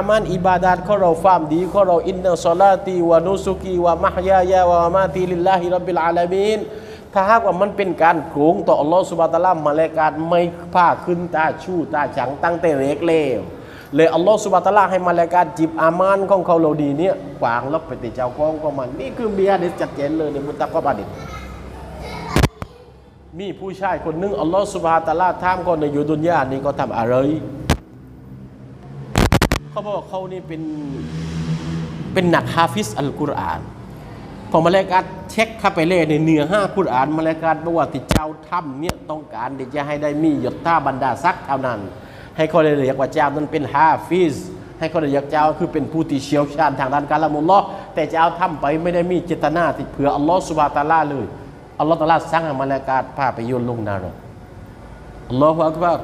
อามันอิบาดาตของเราฟามดีของเราอินนัสลาตีวะนุสุกีวะมะฮยายาวะมาตีลิลลาฮิรับบิลอาลามีนถ้าหากว่ามันเป็นการโกงต่ออัลลอฮฺสุบะตาลามาเลกาตไม่พาขึ้นตาชู้ตาฉังตั้งแต่เล็กเลวเลยอัลลอฮฺสุบะตาลาให้มาเลกาตจิบอามานของเขาเราดีเนี่ยกวางลบไปติดเจ้าของของมัน นี่คือเบียเด็ดจัดเจนเลยในมุตตะกอบาดิษมีผู้ชายคนหนึงอัลลอฮฺสุบะฮูวะตาลาถามคนในอยู่ดุนยานี่ก็ทำอะไร เขาบอกว่าเขานี่เป็นเป็นหนักฮาฟิซอัลกุรอานพอมาเลกาเช็คเข้าไปเลยในเนื้อห้ากุรอานมาเลกาบอกว่าที่เจ้าทำเนี่ยต้องการที่จะให้ได้มีหยศท่าบรรดาศักเท่านั้น ให้เขาได้เรียกว่าเจ้านั้นเป็นฮาฟิซให้เขาได้เรียกเจ้าคือเป็นผู้ที่เชี่ยวชาญทางด้านการละมุลลอแต่เจ้าทำไปไม่ได้มีเจตนาที่เผื่ออัลลอฮ์สุบะตาลาเลยอัลลอฮ์ตาลาสั่งมาเลกาพาไปโยนลงนรกอัลลอฮฺอักบาร